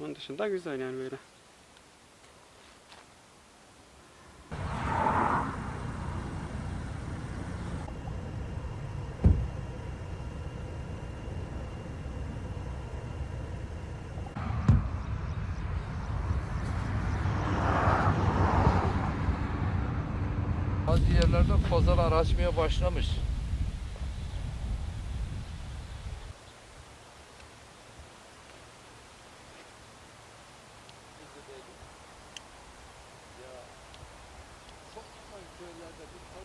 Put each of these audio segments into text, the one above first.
Onun dışında güzel yani böyle. Bazı yerlerde kozalar açmaya başlamış. da tutto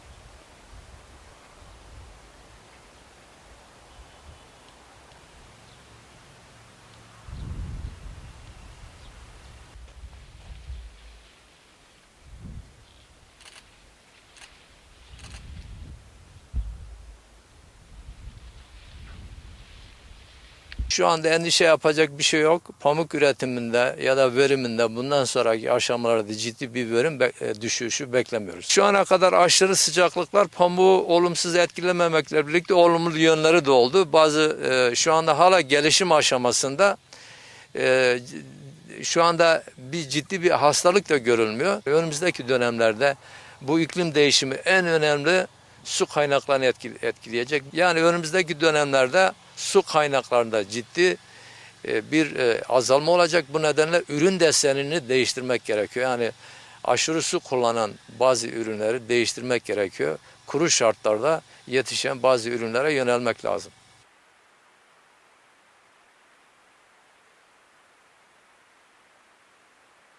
Şu anda endişe yapacak bir şey yok. Pamuk üretiminde ya da veriminde bundan sonraki aşamalarda ciddi bir verim be- e, düşüşü beklemiyoruz. Şu ana kadar aşırı sıcaklıklar pamuğu olumsuz etkilememekle birlikte olumlu yönleri de oldu. Bazı e, şu anda hala gelişim aşamasında e, şu anda bir ciddi bir hastalık da görülmüyor. Önümüzdeki dönemlerde bu iklim değişimi en önemli su kaynaklarını etkile- etkileyecek. Yani önümüzdeki dönemlerde su kaynaklarında ciddi e, bir e, azalma olacak. Bu nedenle ürün desenini değiştirmek gerekiyor. Yani aşırı su kullanan bazı ürünleri değiştirmek gerekiyor. Kuru şartlarda yetişen bazı ürünlere yönelmek lazım.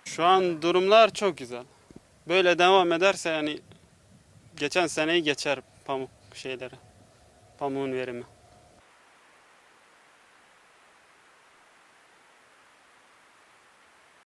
Şu an durumlar çok güzel. Böyle devam ederse yani geçen seneyi geçer pamuk şeyleri. Pamuğun verimi.